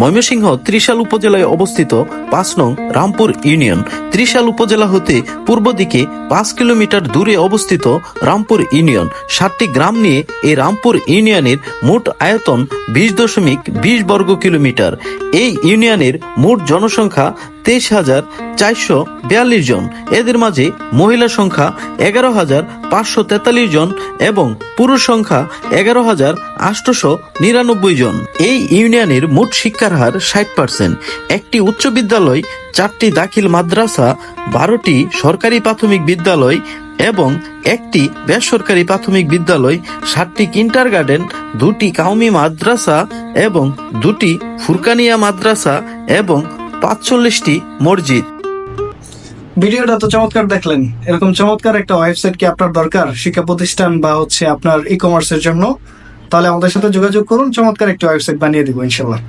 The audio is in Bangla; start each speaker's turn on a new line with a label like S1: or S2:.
S1: ময়মনসিংহ ত্রিশাল উপজেলায় অবস্থিত পাঁচ নং রামপুর ইউনিয়ন। ত্রিশাল উপজেলা হতে পূর্ব দিকে পাঁচ কিলোমিটার দূরে অবস্থিত রামপুর ইউনিয়ন। সাতটি গ্রাম নিয়ে এই রামপুর ইউনিয়নের মোট আয়তন বিশ দশমিক বিশ বর্গ কিলোমিটার। এই ইউনিয়নের মোট জনসংখ্যা তেইশ হাজার চারশো বিয়াল্লিশ জন। এদের মাঝে মহিলা সংখ্যা এগারো হাজার পাঁচশো তেতাল্লিশ জন এবং পুরুষ সংখ্যা এগারো হাজার আটশোশো নিরানব্বই জন। এই ইউনিয়নের মোট শিক্ষার হার ষাট পার্সেন্ট একটি উচ্চ বিদ্যালয়, চারটি দাখিল মাদ্রাসা, বারোটি সরকারি প্রাথমিক বিদ্যালয় এবং একটি বেসরকারি প্রাথমিক বিদ্যালয়, সাতটি কিন্টার গার্ডেন দুটি কাউমি মাদ্রাসা এবং দুটি ফুরকানিয়া মাদ্রাসা এবং পাঁচচল্লিশটি মসজিদ।
S2: ভিডিওটা তো চমৎকার দেখলেন। এরকম চমৎকার একটা ওয়েবসাইট কি আপনার দরকার, শিক্ষা প্রতিষ্ঠান বা হচ্ছে আপনার ই কমার্সের জন্য? তাহলে আমাদের সাথে যোগাযোগ করুন, চমৎকার একটা ওয়েবসাইট বানিয়ে দিব ইনশাল্লাহ